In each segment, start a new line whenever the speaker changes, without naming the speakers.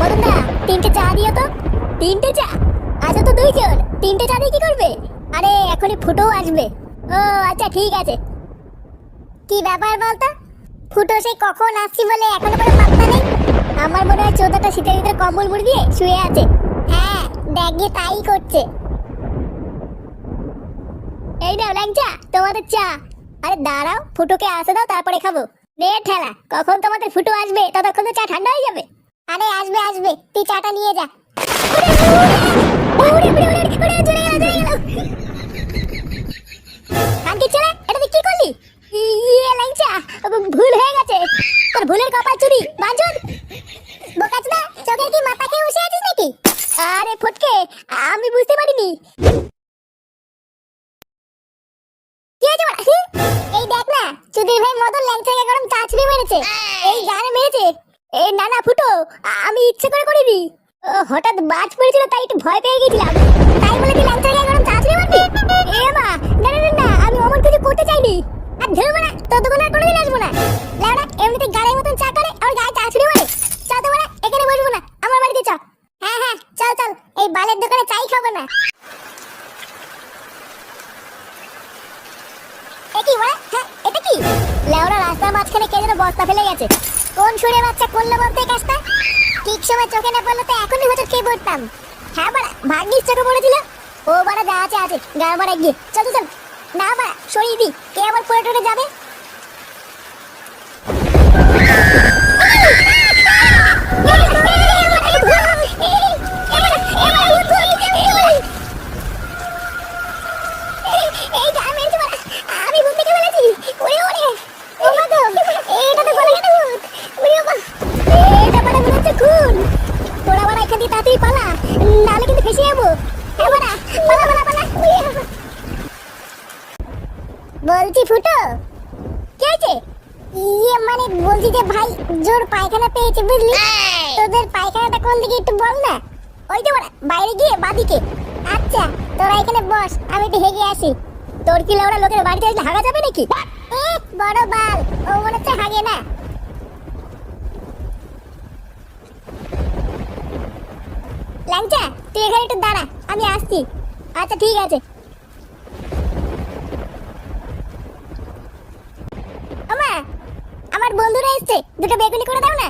মদনদা তিনটে চা দিও তো। তিনটে চা? আচ্ছা তো দুইজন। তিনটে চা দিয়ে কি করবে? আরে, এখনই ফুটো আসবে। ও আচ্ছা ঠিক আছে। কি ব্যাপার বলতো? ফুটো সেই কখন আসছি বলে এখনও কোনো পাত্তা নেই? আমার মনে হয় চোদ্দটা শীতের ভিতরে কম্বল মুড়ি দিয়ে শুয়ে আছে। হ্যাঁ গিয়ে তাই করছে। এই নাও, ল্যাংচা, তোমাদের চা। আরে, দাঁড়াও, ফুটোকে আসতে দাও, তারপরে খাব। নে, ঠেলা, কখন তোমাদের ফুটো আসবে? ততক্ষণ তো চা ঠান্ডা হয়ে যাবে। আরে আসবে আসবে। তুই চাটা নিয়ে যা? ইয়ে, আমি বুঝতে পারিনি? এই দেখ না এই গানে মেরেছে। এই না না ফুটো আমি ইচ্ছে করে করিনি। হঠাৎ বাজ পড়েছিল তাই একটু ভয় পেয়ে গেছিলাম। তাই বলে তুই ল্যাংচাকে গরম চাচড়ি মারবি এ মা না না না, আমি অমন কিছু করতে চাইনি। আর ধরবো না তোর আর কোনোদিন আসব না। লেওড়া এমনিতে গাড়ির মতন চা করে আর গায়ে চাচড়ি মারে। চা তো না এখানে বসবো না আমার বাড়িতে চ হ্যাঁ হ্যাঁ চল চল এই বালের দোকানে চাই খাব না। এ কি ওরা হ্যাঁ এটা কি? লেওরা রাস্তার মাঝখানে কে যেন বস্তা ফেলে গেছে। কোন সুরে বাচ্চা করল বলতে কাজটা ঠিক সময় চোখে না পড়লে তো এখনই হয়তো খেয়ে পড়তাম। হ্যাঁ বাড়া ভাগ্যিস চোখে পড়েছিল ও বাড়া যা আছে আছে গা বাড়া গিয়ে। চল চল, না বাড়া সরিয়ে দি। কে আবার পড়ে টরে যাবে? বলছি যে ভাই জোর পায়খানা পেয়েছে বুঝলি? তোদের পায়খানাটা কোন দিকে একটু বল না। ওই তো বাইরে গিয়ে বাদিকে। আচ্ছা তোরা এখানে বস আমি একটু হেগে আসি। তোর কি লাউড়া লোকের বাড়িতে আসলে হাগা যাবে নাকি? এ বড় বাল ও মনে হচ্ছে হাগে না। ল্যাংচা তুই এখানে একটু দাঁড়া আমি আসছি। আচ্ছা ঠিক আছে আমা আমার বন্ধুরা এসছে। দুটো বেগুনি করে দাও না।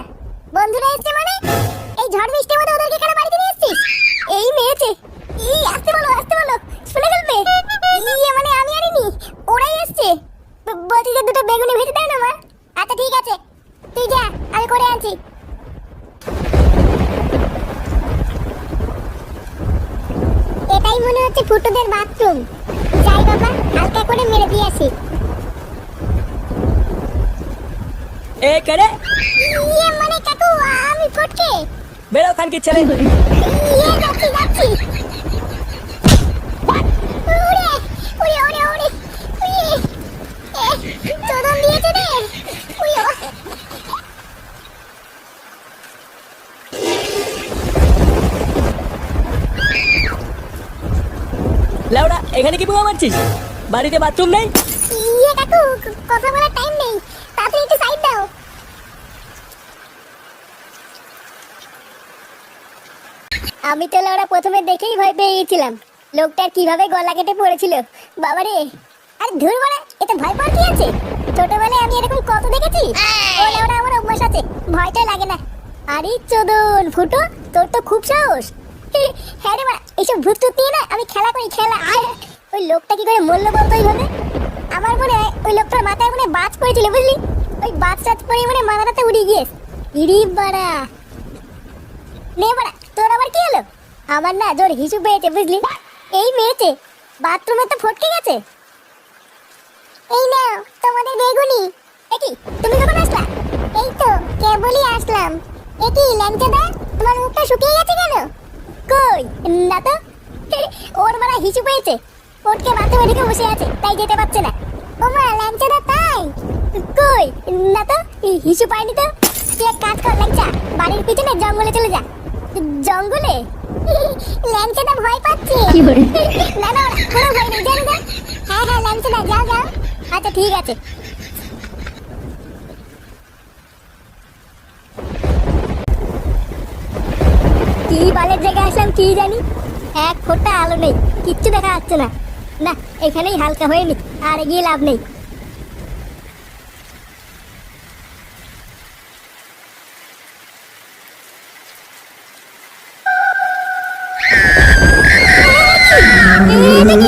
বন্ধুরা এসছে মানে? এই ঝড় বৃষ্টির মধ্যে ওদেরকে কেন বাড়িতে নিয়ে এসছিস? এই মেয়েছে। এই আসতে বলো আসতে বলো। শুনে ফেলবে? ইয়ে মানে আমি আনিনি। ওরাই এসছে। বলছি যে দুটো বেগুনি ভেজে দাও না, মা। আচ্ছা ঠিক আছে। তুই যা, আমি করে আনছি। এটাই মনে হচ্ছে ফুটোদের বাথরুম যাই বাবা, হালকা করে মেরে দিয়ে আসি।
এ কেড়ে
ইয়ে মানে কাকু আমি ফটকে
বেরো খানকির ছেলে।
ইয়ে যাচ্ছি যাচ্ছি। ওরে ওরে ওরে ওরে। চোদন দিয়েছে রে।
লাউডা এখানে কি বোমা মারছিস? বাড়িতে বাথরুম নেই?
ইয়ে কাকু কথা বলার টাইম নেই তাড়াতাড়ি একটু সাইড দাও আমি তো ওরা প্রথমে দেখেই ভয় পেয়ে গেছিলাম লোকটার কীভাবে গলা কেটে পড়েছিল। বাবারে। আরে ধুর বলে এতে ভয় পাওয়ার কি আছে? ছোটবেলায় আমি এরকম কত দেখেছি? ওলে ওরা আমার অভ্যাস আছে, ভয়টা লাগে না। আরে চোদন, ফুটো, তোর তো খুব সাহস। হ্যাঁ রে মা এইসব ভূত দিয়ে না আমি খেলা করি, খেলা। আর ওই লোকটা কি করে মরলো বলতো এইভাবে? আমার মনে হয় ওই লোকটার মাথায় মনে বাজ পড়েছিল, বুঝলি? ওই বাজ টাজ পড়ে মনে মাথাটাতে উড়ে গিয়েছে। ইরি বাড়া। নে বাড়া তোর আবার কি হলো? আমার না জোর হিসু পেয়েছে বুঝলি? এই মেয়েছে বাথরুমে তো ফটকে গেছে। এই নাও, তোমাদের বেগুনি। একি তুমি কখন আসলা? এই তো, কেবলই আসলাম। একি ল্যাংচাদা, তোমার মুখটা শুকিয়ে গেছে কেন? কই, না তো। ওর মারা হিসু পেয়েছে ফটকে বাথরুমে ঢুকে বসে আছে, তাই যেতে পারছে না। ওমা ল্যাংচাদা তাই? কই, না তো হিসু পায়নি তো। তুই এক কাজ কর, ল্যাংচা, বাড়ির পিছনে জঙ্গলে চলে যা। জঙ্গলে? ল্যাংচাটা ভয় পাচ্ছে। না না কোনো ভয় নেই জানি না? হ্যাঁ হ্যাঁ ল্যাংচাটা যাও যাও। আচ্ছা ঠিক আছে। কি বালের জায়গায় আসলাম কি জানি? এক ফোঁটা আলো নেই কিচ্ছু দেখা যাচ্ছে না। না এখানেই হালকা হয়ে নি আর এগিয়ে লাভ নেই এটা কি? ফুটাও! ওরে ওরে! ফুটাও! বাঁচা! এ- এটা কি? বাঁচা! কি হলো বাড়া?
এ কি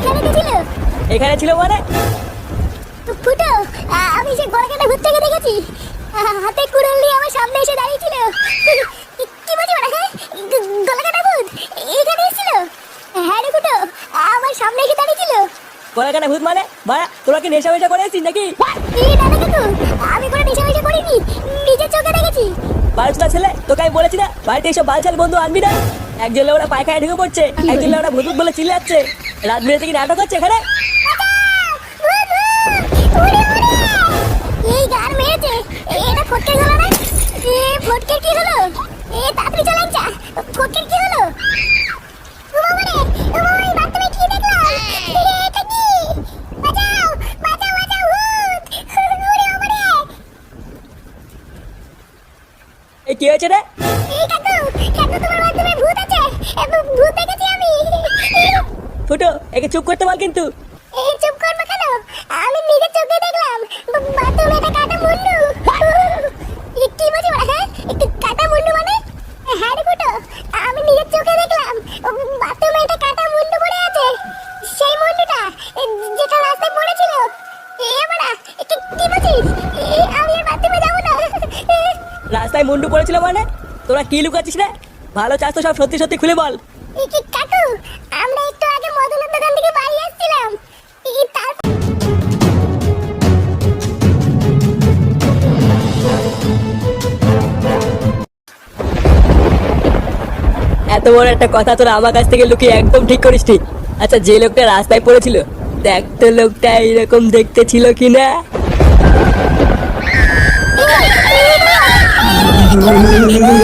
এখানে তো ছিল।
এখানে ছিল মানে?
ফুটো আমি সে গলাকাটা ভূতটাকে দেখেছি। হাতে কুড়াল নিয়ে আমার সামনে এসে দাঁড়িয়েছিল। কি- কি বলছি মানে হ্যাঁ? গলাকাটা ভূত এখানে এসেছিল? হ্যাঁ রে ফুটো আমার সামনে এসে দাঁড়িয়েছিল।
কলাকাটা ভূত মানে? বাড়া তোরা কি নেশা মেশা করে আসছিস নাকি?
এই দাদা কাকু আমি কোনো নেশা মেশা করিনি নিজের চোখে দেখেছি।
বালচুদা ছেলে তোকে আমি বলেছি না বাড়িতে এসব বালছাল বন্ধু আনবি না। একজন ওরা পায়খানায় ঢুকে পড়ছে একজন ওরা ভূত ভূত বলে চিল্লাচ্ছে। রাত বেড়ে থেকে নাটক হচ্ছে এখানে!
এই গান মেরেছে। এটা ফটকে গেল না? এ ফটকে কি হলো? এ তাড়াতাড়ি চালান যা ফটকে কি হলো? কি কি?
কি হয়েছে রে?
এই কাকু কাকু তোমার বাথরুমে ভূত আছে। ভূত দেখেছি আমি।
ফুটো একে চুপ করতে বল কিন্তু।
এই চুপ করবে কেন? আমি নিজের চোখে দেখলাম। বাথরুমে একটা কাটা মুন্ডু। কি বলছি বলা হ্যাঁ? একটু কাটা মুন্ডু মানে? হ্যাঁ রে ফুটো আমি নিজের চোখে দেখলাম। বাথরুমে একটা কাটা মুন্ডু পড়ে আছে। সেই মুন্ডুটা যেটা রাস্তায় পড়েছিল। এ বাড়া এ কি বলছিস? এ, আমি আর বাথরুমে যাব না।
রাস্তায় মুন্ডু পড়েছিল মানে? তোরা কি লুকাচ্ছিস রে? ভালো চাস তো সব সত্যি সত্যি খুলে বল। এত বড় একটা কথা তোরা আমার কাছ থেকে লুকিয়ে একদম ঠিক করিস আচ্ছা যে লোকটা রাস্তায় পড়েছিল দেখতো লোকটা এরকম দেখতে ছিল কি না